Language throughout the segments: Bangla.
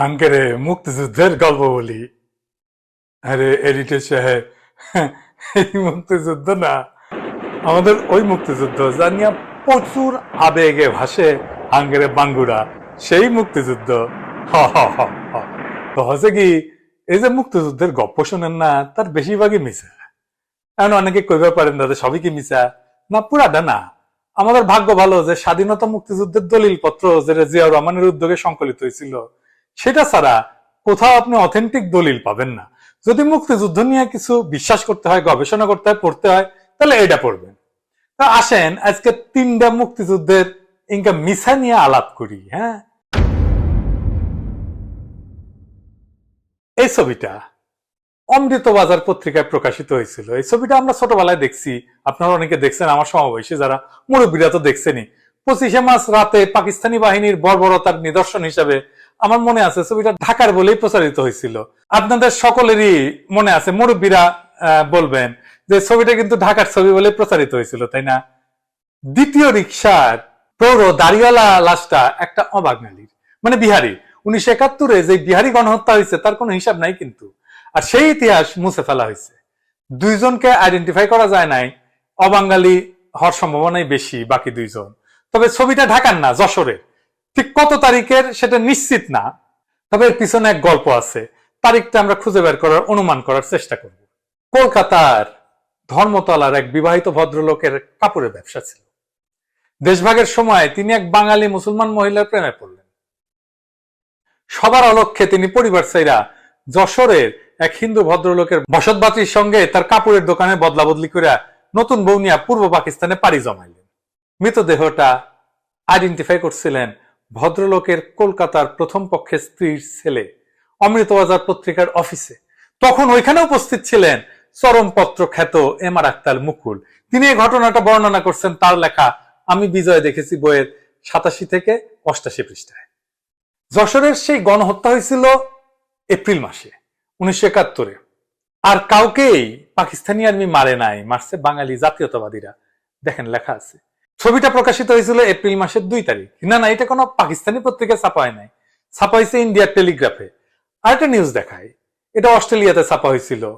আঙ্কেরে মুক্তিযুদ্ধের গল্প বলি আরে এডিটর সাহেব এই মুক্তিযুদ্ধ না আমাদের ওই মুক্তিযুদ্ধ যা নিয়ে প্রচুর আবেগে ভাসে আঙ্গেরে বাঙ্গুরা সেই মুক্তিযুদ্ধ হ। তো হচ্ছে কি এই যে মুক্তিযুদ্ধের গপ্প শোনেন না তার বেশিরভাগই মিশা এখন অনেকে কইবে পারেন দাদা সবই কি মিশা না পুরাটা না আমাদের ভাগ্য ভালো যে স্বাধীনতা মুক্তিযুদ্ধের দলিল পত্র যেটা জিয়াউর রহমানের উদ্যোগে সংকলিত হয়েছিল সেটা ছাড়া কোথাও আপনি অথেন্টিক দলিল পাবেন না। যদি মুক্তিযুদ্ধ নিয়ে কিছু বিশ্বাস করতে হয়, গবেষণা করতে হয়, পড়তে হয়, তাহলে এটা পড়বেন। তা আসেন, আজকে তিনটা মুক্তিযুদ্ধের ইনকা মিশা নিয়ে আলাপ করি হ্যাঁ? এই ছবিটা অমৃত বাজার পত্রিকায় প্রকাশিত হয়েছিল। এই ছবিটা আমরা ছোটবেলায় দেখছি। আপনারা অনেকে দেখছেন, আমার সমাবেশে যারা, মুরব্বীরা তো দেখছেনই। পঁচিশে মাস রাতে পাকিস্তানি বাহিনীর বর্বরতার নিদর্শন হিসাবে আমার মনে আছে, ছবিটা ঢাকার বলেই প্রচারিত হয়েছিল। আপনাদের সকলেরই মনে আছে, মুরব্বীরা বলবেন যে ছবিটা কিন্তু ঢাকার ছবি বলে প্রচারিত হয়েছিল, তাই না? দ্বিতীয় রিক্সার পৌর দাঁড়িয়ালা লাশটা একটা অবাঙালির মানে বিহারি। উনিশশো একাত্তরে যে বিহারি গণহত্যা হয়েছে, তার কোনো হিসাব নাই কিন্তু। আর সেই ইতিহাস মুছে ফেলা হয়েছে। দুইজনকে আইডেন্টিফাই করা যায় নাই, অবাঙালি হওয়ার সম্ভাবনাই বেশি বাকি দুইজন। তবে ছবিটা ঢাকার না, যশোরের। ঠিক কত তারিখের সেটা নিশ্চিত না, তবে এর পিছনে এক গল্প আছে। তারিখটা আমরা খুঁজে বের করার অনুমান করার চেষ্টা করব। কলকাতার ধর্মতলার এক বিবাহিত ভদ্রলোকের কাপড়ের ব্যবসা ছিল। দেশভাগের সময় তিনি এক বাঙালি মুসলমান মহিলার প্রেমে পড়লেন। সবার অলক্ষ্যে তিনি পরিবার চাইরা যশোরের এক হিন্দু ভদ্রলোকের বসতবাতির সঙ্গে তার কাপড়ের দোকানে বদলা বদলি করে নতুন বৌনিয়া পূর্ব পাকিস্তানে পাড়ি জমাইলেন। মৃতদেহটা আইডেন্টিফাই করছিলেন ভদ্রলোকের কলকাতার প্রথম পক্ষের স্ত্রীর ছেলে অমৃতবাজার পত্রিকার অফিসে। তখন ওইখানে উপস্থিত ছিলেন চরমপত্র খ্যাত এম আর আক্তার মুকুল। তিনি এই ঘটনাটা বর্ণনা করছেন, তার লেখা, আমি বিজয় দেখেছি বইয়ের সাতাশি থেকে অষ্টাশি পৃষ্ঠায়। যশোরের সেই গণহত্যা হয়েছিল এপ্রিল মাসে, উনিশশো একাত্তরে। আর কাউকেই পাকিস্তানি আর্মি মারে নাই, মারছে বাঙালি জাতীয়তাবাদীরা। দেখেন, লেখা আছে। ছবিটা প্রকাশিত হয়েছিল এপ্রিল মাসের দুই তারিখ। না না, এটা কোনো পাকিস্তানি পত্রিকায় ছাপা হয় নাই। ছাপা হয়েছে ইন্ডিয়ার টেলিগ্রাফে। আর একটা নিউজ দেখায় এটা অস্ট্রেলিয়াতে ছাপা হয়েছিল।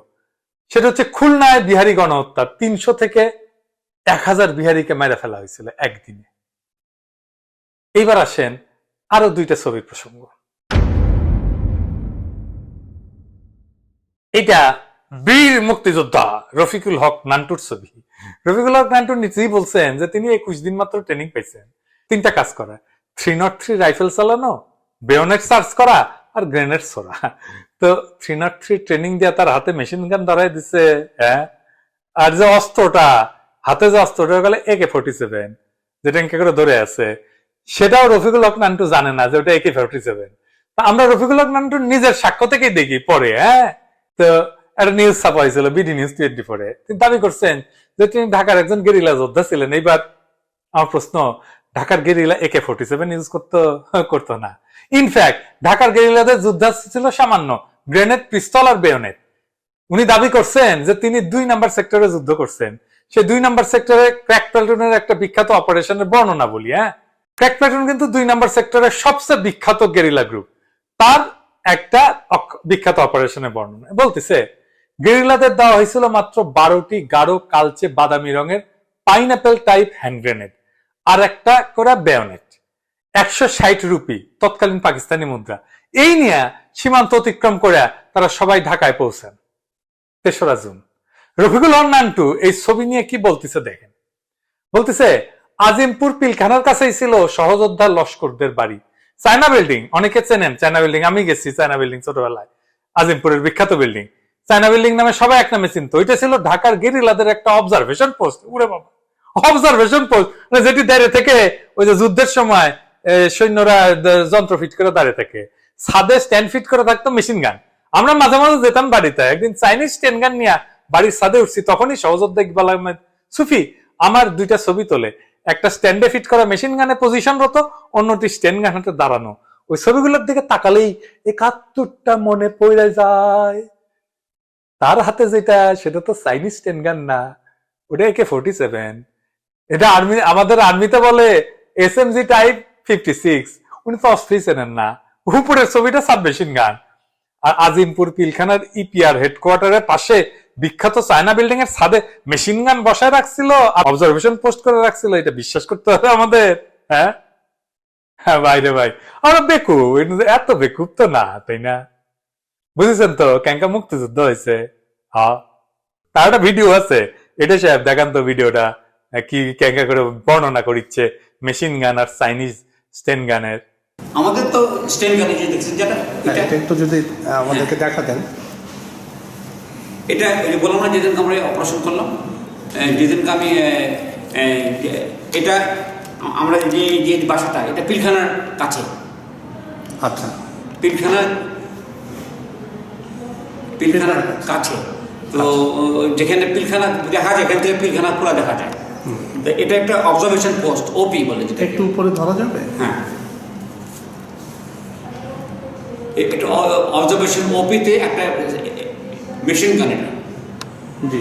সেটা হচ্ছে খুলনায় বিহারি গণহত্যা। তিনশো থেকে এক হাজার বিহারিকে মেরে ফেলা হয়েছিল একদিনে। এইবার আসেন আরও দুইটা ছবির প্রসঙ্গ। এটা বীর মুক্তিযোদ্ধা রফিকুল হক নান্টুর ছবি। রফিকুল হক নান্টুর নিজেই বলছেন যে তিনি একুশ দিন মাত্র ট্রেনিং পেয়েছেন তিনটা কাজ করা। থ্রি নট থ্রি রাইফেল চালানো বেয়নেট সার্চ করা আর গ্রেনেড ছোড়া। তো থ্রি নট থ্রি ট্রেনিং দিয়ে তার হাতে মেশিন গান ধরাই দিছে হ্যাঁ? আর যে অস্ত্রটা, হাতে যে অস্ত্রটা গেলে একে ফোর্টি সেভেন যেটা ইনকে করে ধরে আছে। সেটাও রফিকুল হক নান্টু জানে না যে ওটা একে ফোর্টি সেভেন আমরা রফিকুল হক নান্টু নিজের সাক্ষ্য থেকেই দেখি পরে হ্যাঁ? তো একটা নিউজ ছাপা হয়েছিল বিডি নিউজ টোয়েন্টি ফোরে তিনি দাবি করছেন যে তিনি ঢাকার একজন গেরিলা যোদ্ধা ছিলেন। এইবার আমার প্রশ্ন, ঢাকার গেরিলা একে ফোর্টি সেভেন ইউজ করতো করতো না? ইনফ্যাক্ট ঢাকার গেরিলাদের যুদ্ধ ছিল সামান্য গ্রেনেড পিস্তল আর বেয়নেট উনি দাবি করছেন যে তিনি দুই নাম্বার সেক্টরে যুদ্ধ করছেন। সে দুই নাম্বার সেক্টরে ক্র্যাক প্লাটুনের একটা বিখ্যাত অপারেশনের বর্ণনা বলি হ্যাঁ? ক্র্যাক প্লাটুন কিন্তু দুই নাম্বার সেক্টরের সবচেয়ে বিখ্যাত গেরিলা গ্রুপ তার একটা বিখ্যাত অপারেশনের বর্ণনা। বলতেছে গেরিলাদের দেওয়া হয়েছিল মাত্র বারোটি গাঢ়, কালচে, বাদামি রঙের পাইনাপেল টাইপ হ্যান্ড গ্রেনেড আর একটা করে বেয়নেট একশো ষাট রুপি, তৎকালীন পাকিস্তানি মুদ্রা। এই নিয়ে সীমান্ত অতিক্রম করে তারা সবাই ঢাকায় পৌঁছান। তেসরা জুন। রফিকুল হক নান্টু এই ছবি নিয়ে কি বলতেছে দেখেন? বলতেছে, আজিমপুর পিলখানার কাছেই ছিল সহযোদ্ধা লস্করদের বাড়ি। চায়না বিল্ডিং, অনেকে চেনেন, চায়না বিল্ডিং, আমি গেছি চায়না বিল্ডিং ছোটবেলায়। আজিমপুরের বিখ্যাত বিল্ডিং। চায়না বিল্ডিং নামে সবাই এক নামে চিনতো। ওইটা ছিল ঢাকার গেরিলাদের একটা অবজারভেশন পোস্ট উড়ে বাবা। অবজারভেশন পোস্ট যেটি দাঁড়িয়ে থেকে, ওই যে যুদ্ধের সময় সৈন্যরা যন্ত্র ফিট করে দাঁড়িয়ে থাকে। ছাদে স্ট্যান্ড ফিট করে থাকতো মেশিন গান আমরা মাঝে মাঝে যেতাম বাড়িতে। একদিন চাইনিজ স্ট্যান্ড গান নিয়ে বাড়ির ছাদে উঠছি, তখনই সহযোদ্ধা ইকবাল সুফি, আমার দুইটা ছবি তোলে। একটা স্ট্যান্ডে ফিট করা মেশিন গানে পজিশন রত, অন্যটি স্ট্যান্ড গান হাতে দাঁড়ানো। ওই ছবিগুলোর দিকে তাকালেই একাত্তরটা মনে পড়ে যায়। তার হাতে যেটা, সেটা তো চাইনিজ স্ট্যান্ড গান না। ওটা একে ফোর্টি সেভেন এটা আর্মি আমাদের আর্মিতে বলে S M G type fifty six উনি তো অস্ত্রই চেনেন না। উপরের ছবিটা সাবমেশিন গান। আর আজিমপুর পিলখানার ইপিআর হেডকোয়ার্টারের পাশে বিখ্যাত চায়না বিল্ডিং এর ছাদে মেশিন গান বসায় রাখছিল আর অবজারভেশন পোস্ট করে রাখছিল। এটা বিশ্বাস করতে হবে আমাদের হ্যাঁ? হ্যাঁ ভাই রে ভাই। আমরা বেকুব এত বেকুব তো না, তাই না? বুঝেছেন তো? ক্যাঙ্কা মুক্তিযুদ্ধ হয়েছে। হ্যাঁ তার একটা ভিডিও আছে। এটা সাহেব দেখান তো ভিডিওটা কি ক্যাঙ্কা করে বর্ণনা করিচ্ছে মেশিন গান আর চাইনিজ স্টেন গানের আমাদের তো স্টেন গাড়ি যে দেখছেন যেটা হ্যাঁ, একটু যদি আমাদেরকে দেখাতেন। এটা বললাম না যেদিনকে আমরা অপারেশন করলাম যেদিনকে আমি এটা আমরা যে যে বাসাটা এটা পিলখানার কাছে। আচ্ছা। পিলখানার পিলখানার কাছে। তো যেখানে পিলখানা দেখা যায় এখান থেকে পিলখানা পুরা দেখা যায়। তো এটা একটা অবজারভেশন পোস্ট ওপি বলে যেটা একটু উপরে ধরা যাবে? হ্যাঁ। এটা অবজারভেশন ওপিতে একটা মেশিন গান এটা। জি।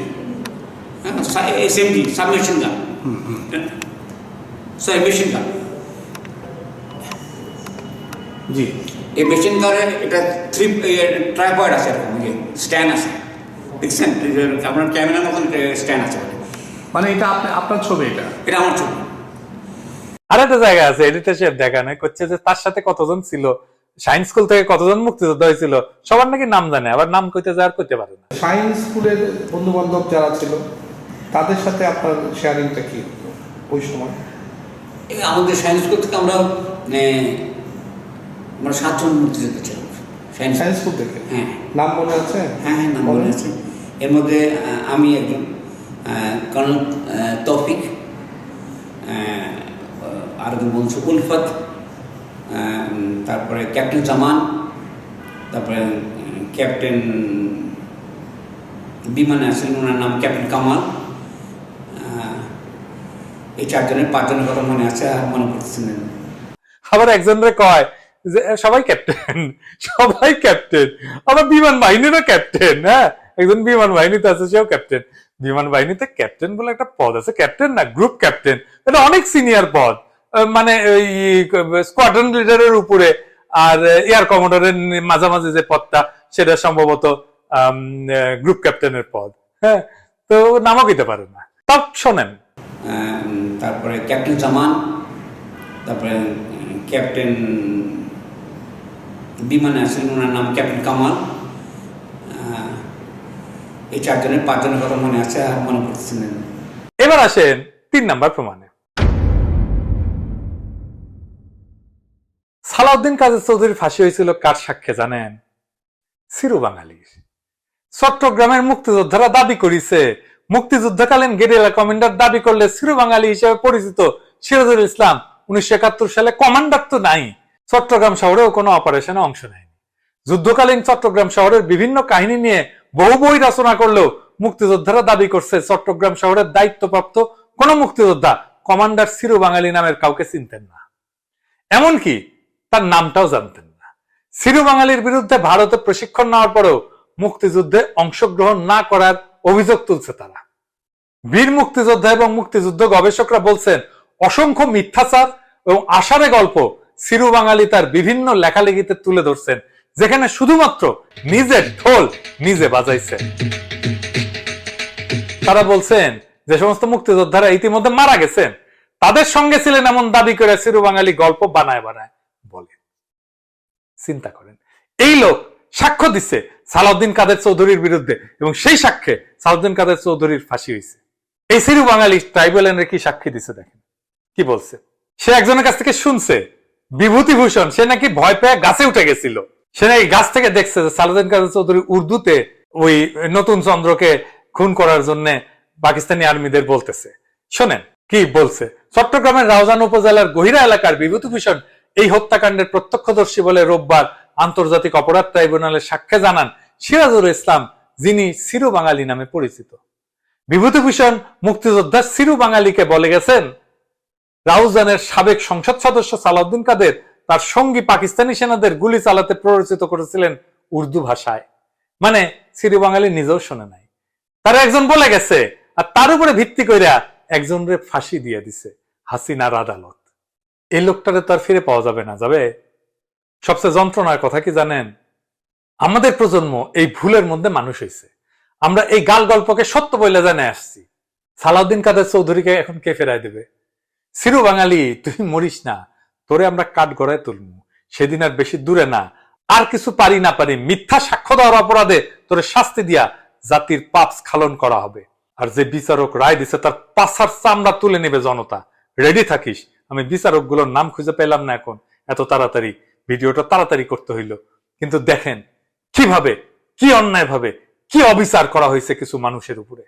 SMG submachine gun sorry machine gun জি। এই মেশিন গানে এটা থ্রি ট্রাইপয়েড আছে এরকম স্ট্যান্ড আছে। দেখছেন? আপনার ক্যামেরার মতন স্ট্যান্ড আছে মানে এটা আপনার ছবি এটা? এটা আমার ছবি। আর একটা জায়গা আছে এডিটর সাহেব দেখানো করছে যে তার সাথে কতজন ছিল? সায়েন্স স্কুল থেকে কতজন মুক্তিযোদ্ধা হয়েছিল? সবার নাকি নাম জানে আবার নাম কইতে যাওয়ার কইতে পারে না। সায়েন্স স্কুলের বন্ধু বান্ধব যারা ছিল তাদের সাথে আপনার শেয়ারিংটা কি? ওই সময়? আমাদের সায়েন্স স্কুল থেকে আমরা মানে, আমরা সাতজন মুক্তিযোদ্ধা ছিলাম। সায়েন্স থেকে? হ্যাঁ। নাম মনে আছে? হ্যাঁ হ্যাঁ নাম মনে আছে। এর মধ্যে আমি একজন কর্নেল আহ, তৌফিক আহ, আরেকজন বলছে উলফত আহ, তারপরে ক্যাপ্টেন জামান তারপরে ক্যাপ্টেন বিমানে আছেন ওনার নাম ক্যাপ্টেন কামাল। এই চারজনের পাঁচজনের কথা মনে আছে আর মনে পড়তেছে না। আবার একজনরে কয় সবাই ক্যাপ্টেন সবাই ক্যাপ্টেন আবার বিমান বাহিনীরও ক্যাপ্টেন হ্যাঁ? একজন বিমান বাহিনীতে আছে, সেও ক্যাপ্টেন বিমান বাহিনীতে ক্যাপ্টেন বলে একটা পদ আছে। ক্যাপ্টেন না গ্রুপ ক্যাপ্টেন এটা অনেক সিনিয়র পদ। মানে ওই স্কোয়াড্রন লিডারের উপরে আর এয়ার কমোডারের মাঝামাঝি যে পদটা, সেটা সম্ভবত গ্রুপ ক্যাপ্টেনের পদ। হ্যাঁ? তো নামও দিতে পারে না। তাও শোনেন। তারপরে ক্যাপ্টেন জামান তারপরে ক্যাপ্টেন বিমানে আছেন, ওনার নাম ক্যাপ্টেন কামাল। এই চারজনের পাঁচজনের কথা মনে আছে আর মনে পড়তেছে না। এবার আসেন তিন নাম্বার প্রমাণে। সালাউদ্দিন কাদের চৌধুরীর ফাঁসি হয়েছিল কার সাক্ষ্যে জানেন? সিরু বাঙালির চট্টগ্রামের মুক্তিযোদ্ধারা দাবি করিছে, মুক্তিযুদ্ধকালীন গেরিলা কমান্ডার দাবি করলে সিরু বাঙালি হিসেবে পরিচিত সিরাজুল ইসলাম উনিশশো একাত্তর সালে কমান্ডার তো নাই। চট্টগ্রাম শহরেও কোনো অপারেশনে অংশ নেয়নি। যুদ্ধকালীন চট্টগ্রাম শহরের বিভিন্ন কাহিনী নিয়ে বহু বই রচনা করলেও মুক্তিযোদ্ধারা দাবি করছে চট্টগ্রাম শহরের দায়িত্বপ্রাপ্ত কোন মুক্তিযোদ্ধা কমান্ডার সিরু বাঙালি নামের কাউকে চিনতেন না। এমনকি তার নামটাও জানতেন না। সিরু বাঙালির বিরুদ্ধে ভারতে প্রশিক্ষণ নেওয়ার পরেও মুক্তিযুদ্ধে অংশগ্রহণ না করার অভিযোগ তুলছে তারা। বীর মুক্তিযোদ্ধা এবং মুক্তিযুদ্ধ গবেষকরা বলছেন, অসংখ্য মিথ্যাচার এবং আষাঢ়ে গল্প সিরু বাঙালি তার বিভিন্ন লেখালেখিতে তুলে ধরছেন, যেখানে শুধুমাত্র নিজের ঢোল নিজে বাজাইছেন তারা বলছেন যে সমস্ত মুক্তিযোদ্ধারা ইতিমধ্যে মারা গেছেন। তাদের সঙ্গে ছিলেন এমন দাবি করে সিরু বাঙালি গল্প বানায় বানায় বলে। চিন্তা করেন, এই লোক সাক্ষ্য দিচ্ছে সালাউদ্দিন কাদের চৌধুরীর বিরুদ্ধে এবং সেই সাক্ষ্যে সালাউদ্দিন কাদের চৌধুরীর ফাঁসি হয়েছে। এই সিরু বাঙালি ট্রাইবেলের কি সাক্ষী দিছে দেখেন? কি বলছে? সে একজনের কাছ থেকে শুনছে বিভূতিভূষণ, সে নাকি ভয় পেয়ে গাছে উঠে গেছিল। সে নাকি গাছ থেকে দেখছে যে সালাউদ্দিন কাদের চৌধুরী উর্দুতে ওই নতুন চন্দ্রকে খুন করার জন্য পাকিস্তানি আর্মিদের বলতেছে। শোনেন, কি বলছে? চট্টগ্রামের রাউজান উপজেলার গহিরা এলাকার বিভূতিভূষণ এই হত্যাকাণ্ডের প্রত্যক্ষদর্শী বলে রোববার আন্তর্জাতিক অপরাধ ট্রাইব্যুনালের সাক্ষ্যে জানান সিরাজুল ইসলাম, যিনি সিরু বাঙালি নামে পরিচিত। বিভূতিভূষণ মুক্তিযোদ্ধা সিরু বাঙালিকে বলে গেছেন রাউজানের সাবেক সংসদ সদস্য সালাউদ্দিন কাদের তার সঙ্গী পাকিস্তানি সেনাদের গুলি চালাতে প্ররোচিত করেছিলেন উর্দু ভাষায়। মানে সিরু বাঙালি নিজেও শোনে নাই। তার একজন বলে গেছে, আর তার উপরে ভিত্তি কইরা একজনরে ফাঁসি দিয়ে দিছে হাসিনার আদালত এই লোকটারে তো আর ফিরে পাওয়া যাবে না, যাবে? সবচেয়ে যন্ত্রণার কথা কি জানেন? আমাদের প্রজন্ম এই ভুলের মধ্যে মানুষ হয়েছে আমরা এই গাল গল্পকে সত্য বলে জানে আসছি। সালাউদ্দিন কাদের চৌধুরীকে এখন কে ফেরাই দেবে? সিরু বাঙালি, তুই মরিস না, তোরে আমরা কাঠ গড়ায় তুলমু। সেদিন আর বেশি দূরে না। আর কিছু পারি না পারি, মিথ্যা সাক্ষ্য দেওয়ার অপরাধে তোরে শাস্তি দিয়া জাতির পাপ স্খালন করা হবে। আর যে বিচারক রায় দিছে, তার পাছার চামড়া তুলে নেবে জনতা। রেডি থাকিস? আমি বিচারকগুলোর নাম খুঁজে পেলাম না এখন। এত তাড়াতাড়ি, ভিডিওটা তাড়াতাড়ি করতে হইল। কিন্তু দেখেন, কীভাবে, কি অন্যায় ভাবে কি অবিচার করা হয়েছে কিছু মানুষের উপরে?